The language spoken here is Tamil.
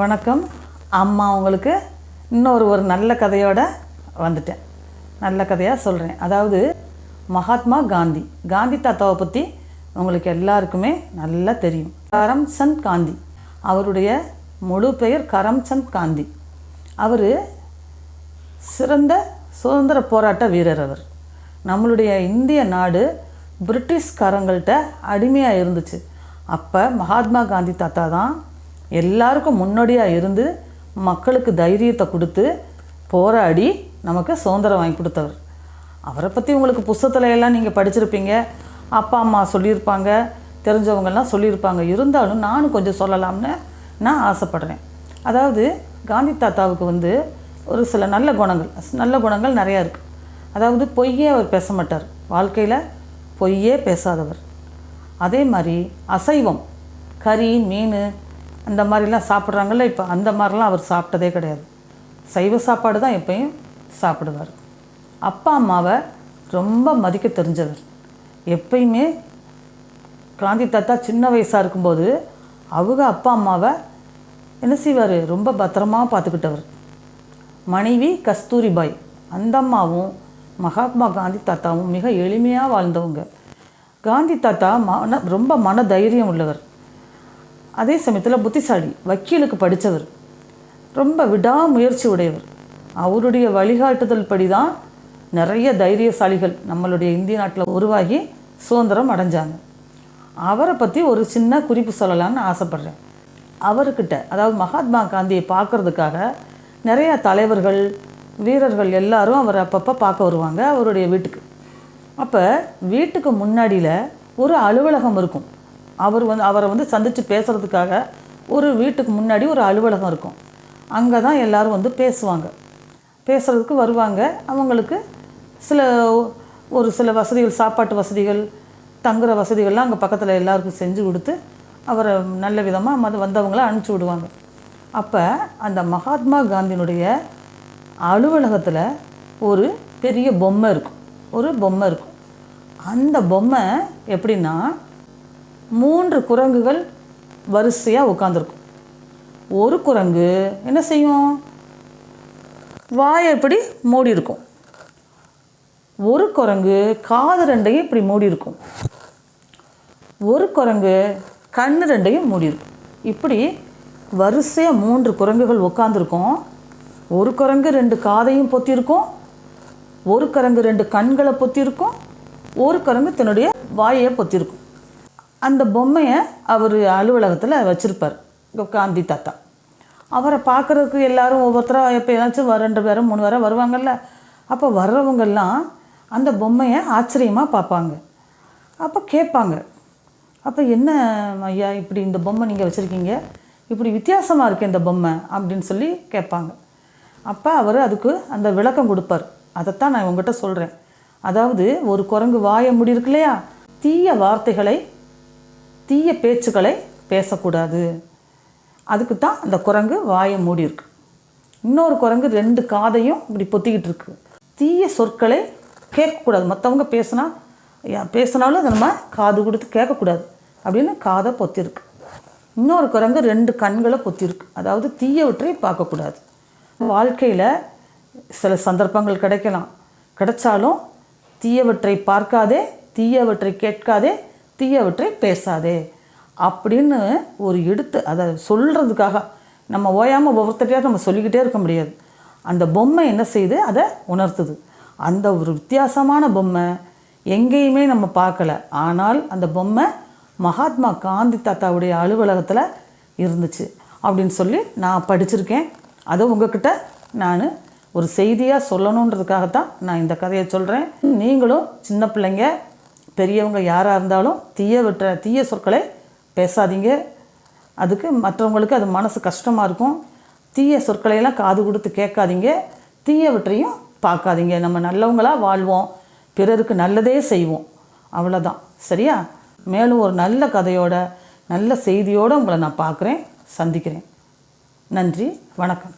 வணக்கம். அம்மா உங்களுக்கு இன்னொரு ஒரு நல்ல கதையோட வந்துட்டேன். நல்ல கதையாக சொல்கிறேன் அதாவது மகாத்மா காந்தி காந்தி தாத்தாவை பற்றி உங்களுக்கு எல்லாருக்குமே நல்லா தெரியும். கரம்சந்த் காந்தி அவருடைய முழு பெயர் கரம்சந்த் காந்தி. அவர் சிறந்த சுதந்திர போராட்ட வீரர் அவர். நம்மளுடைய இந்திய நாடு பிரிட்டிஷ்காரங்கள்ட்ட அடிமையாக இருந்துச்சு. அப்போ மகாத்மா காந்தி தாத்தா தான் எல்லாருக்கும் முன்னோடியாக இருந்து மக்களுக்கு தைரியத்தை கொடுத்து போராடி நமக்கு சுதந்திரம் வாங்கி கொடுத்தவர். அவரை பற்றி உங்களுக்கு புஸ்தகத்துல எல்லாம் நீங்கள் படிச்சிருப்பீங்க. அப்பா அம்மா சொல்லியிருப்பாங்க. தெரிஞ்சவங்கெல்லாம் சொல்லியிருப்பாங்க. இருந்தாலும் நானும் கொஞ்சம் சொல்லலாம்னு நான் ஆசைப்படுறேன். அதாவது காந்தி தாத்தாவுக்கு வந்து ஒரு சில நல்ல குணங்கள் நல்ல குணங்கள் நிறையா இருக்குது அதாவது பொய்யே அவர் பேச மாட்டார். வாழ்க்கையில் பொய்யே பேசாதவர். அதே மாதிரி அசைவம் கறி மீன் அந்த மாதிரிலாம் சாப்பிட்றாங்கல்ல இப்போ அந்த மாதிரிலாம் அவர் சாப்பிட்டதே கிடையாது. சைவ சாப்பாடு தான் எப்பயும் சாப்பிடுவார். அப்பா அம்மாவை ரொம்ப மதிக்க தெரிஞ்சவர். எப்பயுமே காந்தி தாத்தா சின்ன வயசாக இருக்கும்போது அவங்க அப்பா அம்மாவை என்ன செய்வார்? ரொம்ப பத்திரமா பார்த்துக்கிட்டவர். மனைவி கஸ்தூரிபாய் அந்த அம்மாவும் மகாத்மா காந்தி தாத்தாவும் மிக எளிமையாக வாழ்ந்தவங்க. காந்தி தாத்தா மன ரொம்ப மன தைரியம் உள்ளவர். அதே சமயத்தில் புத்திசாலி வக்கீலுக்கு படித்தவர் ரொம்ப விடாமுயற்சி உடையவர். அவருடைய வழிகாட்டுதல் படி தான் நிறைய தைரியசாலிகள் நம்மளுடைய இந்திய நாட்டில் உருவாகி சுதந்திரம் அடைஞ்சாங்க. அவரை பற்றி ஒரு சின்ன குறிப்பு சொல்லலான்னு ஆசைப்பட்றேன். அவர்கிட்ட அதாவது மகாத்மா காந்தியை பார்க்கறதுக்காக நிறைய தலைவர்கள் வீரர்கள் எல்லாரும் அவரை அப்பப்போ பார்க்க வருவாங்க அவருடைய வீட்டுக்கு. அப்போ வீட்டுக்கு முன்னாடியில் ஒரு அலுவலகம் இருக்கும். அவர் வந்து அவரை வந்து சந்தித்து பேசுகிறதுக்காக ஒரு வீட்டுக்கு முன்னாடி ஒரு அலுவலகம் இருக்கும். அங்கே தான் எல்லோரும் வந்து பேசுவாங்க. பேசுகிறதுக்கு வருவாங்க. அவங்களுக்கு சில ஒரு சில வசதிகள் சாப்பாட்டு வசதிகள் தங்குற வசதிகள்லாம் அங்கே பக்கத்தில் எல்லாருக்கும் செஞ்சு கொடுத்து அவரை நல்ல விதமாக மத வந்தவங்கள அனுப்பிச்சி விடுவாங்க. அப்போ அந்த மகாத்மா காந்தியினுடைய அலுவலகத்தில் ஒரு பெரிய பொம்மை இருக்கும். ஒரு பொம்மை இருக்கும். அந்த பொம்மை எப்படின்னா மூன்று குரங்குகள் வரிசையாக உட்காந்துருக்கும் ஒரு குரங்கு என்ன செய்யும்? வாயை இப்படி மூடி இருக்கும் ஒரு குரங்கு காது ரெண்டையும் இப்படி மூடி இருக்கும் ஒரு குரங்கு கண் ரெண்டையும் மூடி இருக்கும் இப்படி வரிசையாக மூன்று குரங்குகள் உட்காந்துருக்கும் ஒரு குரங்கு ரெண்டு காதையும் பொத்தியிருக்கும். ஒரு குரங்கு ரெண்டு கண்களை பொத்தியிருக்கும். ஒரு குரங்கு தன்னுடைய வாயை பொத்தியிருக்கும். அந்த பொம்மையை அவர் அலுவலகத்தில் வச்சுருப்பார். காந்தி தாத்தா. அவரை பார்க்குறதுக்கு எல்லோரும் ஒவ்வொருத்தராக எப்போ ஏதாச்சும் ரெண்டு பேரும் மூணு பேரும் வருவாங்கல்ல. அப்போ வர்றவங்கெல்லாம் அந்த பொம்மையை ஆச்சரியமாக பார்ப்பாங்க. அப்போ கேட்பாங்க. அப்போ என்ன ஐயா இப்படி இந்த பொம்மை நீங்கள் வச்சுருக்கீங்க? இப்படி வித்தியாசமாக இருக்குது இந்த பொம்மை அப்படின்னு சொல்லி கேட்பாங்க. அப்போ அவர் அதுக்கு அந்த விளக்கம் கொடுப்பார். அதைத்தான் நான் உங்ககிட்ட சொல்கிறேன் அதாவது ஒரு குரங்கு வாய முடி இருக்கு இல்லையா? தீய வார்த்தைகளை தீய பேச்சுக்களை பேசக்கூடாது. அதுக்கு தான் அந்த குரங்கு வாயை மூடி இருக்கு. இன்னொரு குரங்கு ரெண்டு காதையும் இப்படி பொத்திக்கிட்டு இருக்கு. தீய சொற்களை கேட்கக்கூடாது. மற்றவங்க பேசுனா யா- பேசினாலும் அதை நம்ம காது கொடுத்து கேட்கக்கூடாது. அப்படின்னு காதை பொத்திருக்கு. இன்னொரு குரங்கு ரெண்டு கண்களை பொத்திருக்கு. அதாவது தீயவற்றை பார்க்கக்கூடாது. வாழ்க்கையில் சில சந்தர்ப்பங்கள் கிடைக்கலாம். கிடைச்சாலும் தீயவற்றை பார்க்காதே தீயவற்றை கேட்காதே தீயவற்றை பேசாதே அப்படின்னு ஒரு எடுத்து அதை சொல்கிறதுக்காக நம்ம ஓயாமல் ஒவ்வொருத்தரையாக நம்ம சொல்லிக்கிட்டே இருக்க முடியாது. அந்த பொம்மை என்ன செய்யுது அதை உணர்த்துது. அந்த ஒரு வித்தியாசமான பொம்மை எங்கேயுமே நம்ம பார்க்கல. ஆனால் அந்த பொம்மை மகாத்மா காந்தி தாத்தாவுடைய அலுவலகத்தில் இருந்துச்சு அப்படின்னு சொல்லி நான் படிச்சிருக்கேன். அதை உங்ககிட்ட நான் ஒரு செய்தியாக சொல்லணுன்றதுக்காகத்தான் நான் இந்த கதையை சொல்கிறேன் நீங்களும் சின்ன பிள்ளைங்க பெரியவங்க யாராக இருந்தாலும் தீய விட்ட தீய சொற்களை பேசாதீங்க. அதுக்கு மற்றவங்களுக்கு அது மனசு கஷ்டமாக இருக்கும். தீய சொற்களையெல்லாம் காது கொடுத்து கேட்காதீங்க. தீயவற்றையும் பார்க்காதீங்க. நம்ம நல்லவங்களாக வாழ்வோம். பிறருக்கு நல்லதே செய்வோம். அவ்வளோதான் சரியா? மேலும் ஒரு நல்ல கதையோட நல்ல செய்தியோடு உங்களை நான் பார்க்குறேன். சந்திக்கிறேன். நன்றி. வணக்கம்.